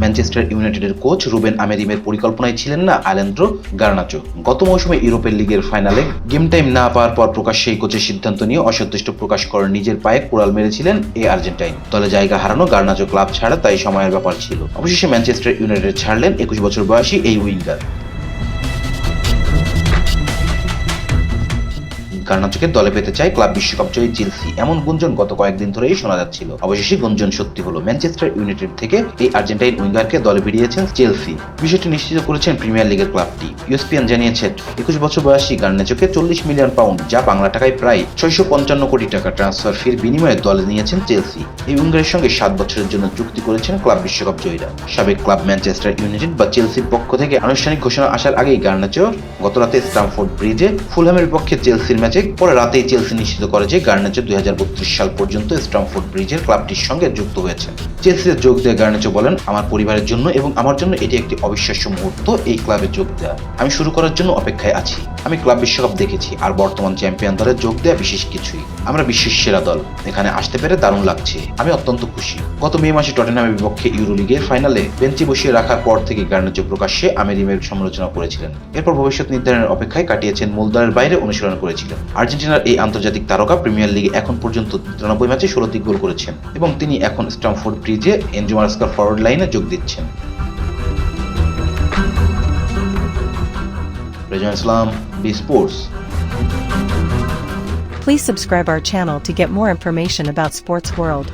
Manchester ইউনাইটেডের coach Ruben আমেরিমের পরিকল্পনায় ছিলেন না আলেন্দ্রো গার্নাচো। গত মৌসুমে ইউরোপের লিগের ফাইনালে গেম টাইম না পাওয়ার পর প্রকাশ্যে এই কোচের সিদ্ধান্ত নিয়ে অসন্তুষ্ট প্রকাশ করেন নিজের পায়ে কোড়াল মেরেছিলেন এ আর্জেন্টাইন। দলে জায়গা হারানো গার্নাচো ক্লাব ছাড়া তাই সময়ের ব্যাপার ছিল। অবশেষে ম্যানচেস্টার ইউনাইটেড ছাড়লেন একুশ বছর বয়সী এই উইঙ্গার। গার্নাচোকে দলে পেতে চায় ক্লাব বিশ্বকাপ জয়ী চেলসি। এমন গুঞ্জন গত কয়েকদিন ধরেই শোনা যাচ্ছিল। অবশেষে গুঞ্জন সত্যি হলো। ম্যানচেস্টার ইউনাইটেড থেকে এই আর্জেন্টাইন উইঙ্গারকে দলে ভিড়িয়েছেন চেলসি। বিষয়টি নিশ্চিত করেছেন প্রিমিয়ার লিগের ক্লাবটি। ইউএসপিএন জানিয়েছে, একুশ বছর বয়সী গার্নাচোকে চল্লিশ মিলিয়ন পাউন্ড, যা বাংলা টাকায় প্রায় ছয়শো পঞ্চান্ন কোটি টাকা ট্রান্সফার ফির বিনিময়ে দলে নিয়েছেন চেলসি। এই উইঙ্গারের সঙ্গে সাত বছরের জন্য চুক্তি করেছেন ক্লাব বিশ্বকাপ জয়ীরা। সাবেক ক্লাব ম্যানচেস্টার ইউনাইটেড বা চেলসির পক্ষ থেকে আনুষ্ঠানিক ঘোষণা আসার আগেই গার্নাচো গতরাতে স্টামফোর্ড ব্রিজে ফুলহামের পক্ষে চেলসির ম্যাচে পরে রাতেই চেলসি নিশ্চিত করে যে গার্নাচো দুই সাল পর্যন্ত স্টামফোর্ড ব্রিজের ক্লাবটির সঙ্গে যুক্ত হয়েছে। চেলসিতে যোগ দিয়ে গার্নাচো বলেন, আমার পরিবারের জন্য এবং আমার জন্য এটি একটি অবিশ্বাস্য মুহূর্ত, এই ক্লাবে যোগ দেওয়া আমি শুরু করার জন্য অপেক্ষায় আছি। আমি ক্লাব বিশ্বকাপ দেখেছি আর বর্তমান চ্যাম্পিয়ন দলে যোগ দেওয়া বিশেষ কিছুই। আমরা বিশ্বের সেরা দল। এখানে আসতে পেরে দারুণ লাগছে। আমি অত্যন্ত খুশি। গত মে মাসে টটেনহামের বিপক্ষে ইউরো লিগের ফাইনালে বেঞ্চে বসিয়ে রাখার পর থেকে গার্নাচো প্রকাশ্যে আমেরিমের সমালোচনা করেছিলেন। এরপর ভবিষ্যৎ নির্ধারণের অপেক্ষায় কাটিয়েছেন মূল মূলদলের বাইরে অনুশীলন করেছিলেন। আর্জেন্টিনার এই আন্তর্জাতিক তারকা প্রিমিয়ার লিগে এখন পর্যন্ত তিরানব্বই ম্যাচে ষোলোটি গোল করেছেন এবং তিনি এখন স্টামফোর্ড ব্রিজে এনজো মারাস্কার ফরওয়ার্ড লাইনে যোগ দিচ্ছেন Rezan Islam B sports Please subscribe our channel to get more information about Sports World.